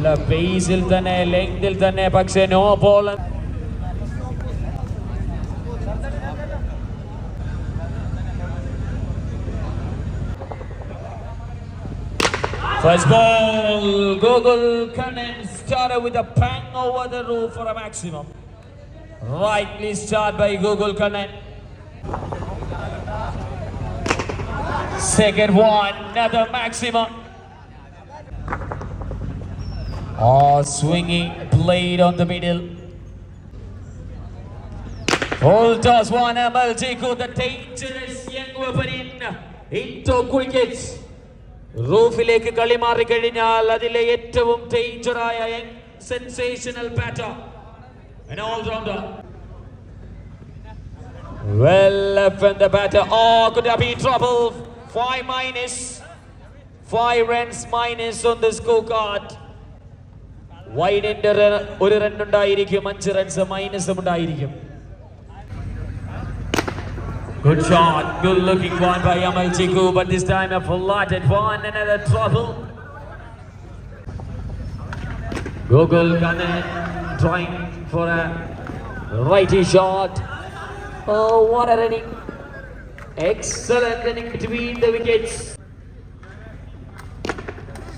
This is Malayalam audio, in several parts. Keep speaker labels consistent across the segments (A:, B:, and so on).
A: നല്ല പേസിൽ തന്നെ ലെങ്തിൽ തന്നെ പക്ഷെ no ball First ball, Google Cannon started with a bang over the roof for a maximum. Rightly start by Google Cannon. Second one, another maximum. Oh, swinging blade on the middle. Full toss one, Amal Jiku, the dangerous young weapon in into cricket. റൂഫിലേക്ക് കളി മാറിക്കഴിഞ്ഞാൽ അതിലെ ഏറ്റവും ഡേഞ്ചറായ sensational batter all rounder Well left in the batter. Oh, could there be trouble? Five minus. Five runs minus on the scorecard. വൈഡിന്റെ ഒരു റൺ ഉണ്ടായിരിക്കും അഞ്ച് റൺസ് മൈനസും ഉണ്ടായിരിക്കും Good shot, good looking one by Amal Chiku, but this time a full flooded one, another trouble. Google Kanan trying for a righty shot. Oh, what a running. Excellent running between the wickets.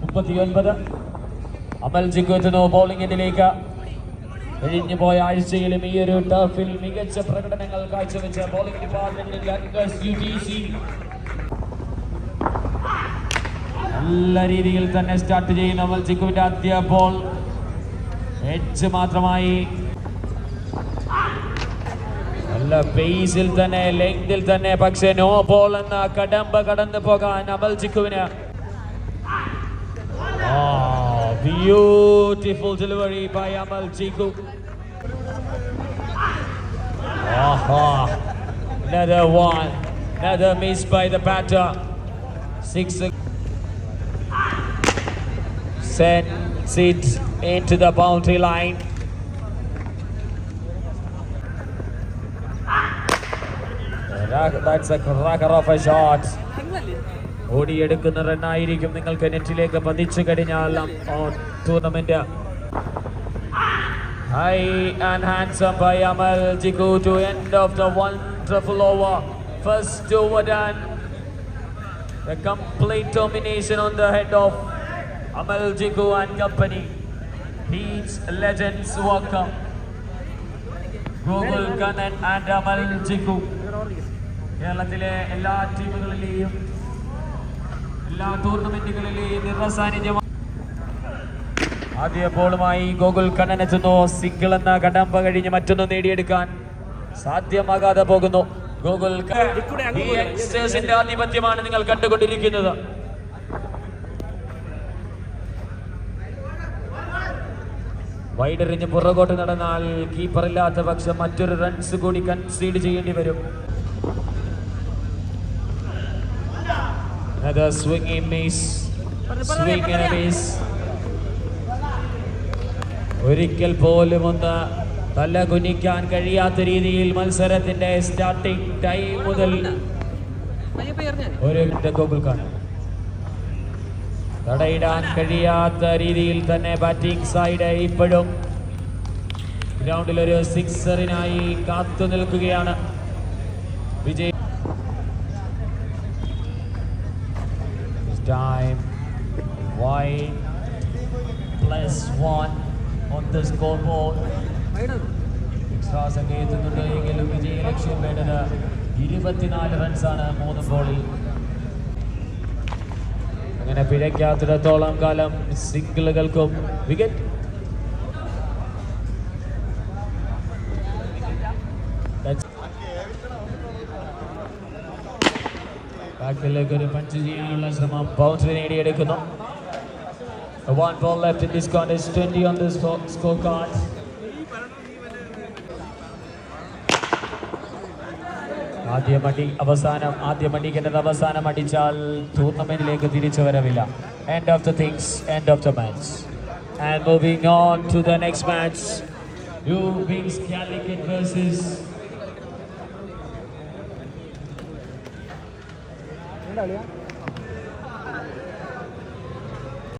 A: മുപ്പത്തിയൊൻപത്. അമൽ ജിക്കു എത്തുന്നു ബോളിംഗ് കഴിഞ്ഞു പോയ ആഴ്ചയിലും ഈ ഒരു ടർഫിൽ മികച്ച പ്രകടനങ്ങൾ കാഴ്ചവെച്ച ബോളിംഗ് ഡിപ്പാർട്ട്മെന്റിൽ നല്ല രീതിയിൽ തന്നെ സ്റ്റാർട്ട് ചെയ്യുന്ന അമൽ ജിക്കുവിന്റെ ആദ്യ ബോൾ എഡ്ജ് മാത്രമായി. നല്ല പേസിൽ തന്നെ ലെങ്തിൽ തന്നെ പക്ഷെ നോ ബോൾ എന്ന കടമ്പ കടന്നു പോകാൻ അമൽ ജിക്കുവിന് Oh, beautiful delivery by Amal Jiku. Aha. Another one. Another miss by the batter. Six. Sends it into the boundary line. ഓടിയെടുക്കുന്ന റണ്ണായിരിക്കും നിങ്ങൾക്ക് നെറ്റിലേക്ക് പതിച്ചു കഴിഞ്ഞാൽ tournament high and handsome by Amal Jigu to end of the wonderful over first over done The complete domination on the head of Amal Jigu and company. Beats legends welcome. Google Kanan and Amal Jigu. കേരളത്തിലെ എല്ലാ ടീമുകളിലെയും എല്ലാ ടൂർണമെന്റുകളിലെയും നിറസാന്നിധ്യമാണ് ആദ്യ ബോളുമായി ഗോകുൽ കണ്ണൻ എത്തുന്നു സിംഗിൾ എന്ന കടമ്പ കഴിഞ്ഞ് മറ്റൊന്ന് നേടിയെടുക്കാൻ സാധ്യമാകാതെ പോകുന്നു. ഗോകുൽ യങ്സ്റ്റേഴ്സിന്റെ ആധിപത്യമാണ് നിങ്ങൾ കണ്ടുകൊണ്ടിരിക്കുന്നത്. വൈഡറിഞ്ഞ് പുറകോട്ട് നടന്നാൽ കീപ്പറില്ലാത്ത പക്ഷം മറ്റൊരു റൺസ് കൂടി കൺസീഡ് ചെയ്യേണ്ടി വരും. Miss. Swing and a miss. ഒരിക്കൽ പോലും ഒന്ന് തല കുനിക്കാൻ കഴിയാത്ത രീതിയിൽ മത്സരത്തിന്റെ സ്റ്റാർട്ടിംഗ് ടൈം മുതൽ ഒരു ഗോകുൽക്കാണ് തടയിടാൻ കഴിയാത്ത രീതിയിൽ തന്നെ ബാറ്റിംഗ് സൈഡ് ഇപ്പോഴും ഗ്രൗണ്ടിൽ ഒരു സിക്സറിനായി കാത്തു നിൽക്കുകയാണ് Vijay time White plus one on the scoreboard. സംഖ്യ എത്തുന്നുണ്ട് എങ്കിലും വിജയ ലക്ഷ്യം വേണ്ടത് ഇരുപത്തിനാല് റൺസാണ് മൂന്ന് ബോളിൽ അങ്ങനെ പിഴയ്ക്കാത്തിടത്തോളം കാലം സിംഗിളുകൾക്കും wicket ബാക്കിലേക്ക് ഒരു പഞ്ച് ചെയ്യാനുള്ള ശ്രമം boundary നേടിയെടുക്കുന്നു One ball left in this contest, 20 on the score- scorecard. ആദ്യ മടി അവസാനം ആദ്യ മടിക്കേണ്ടത് അവസാനം അടിച്ചാൽ ടൂർണമെന്റിലേക്ക് തിരിച്ചു വരവില്ല end of the things end of the match and moving on to the next match U wings Calicut versus
B: എന്താ കളിയാ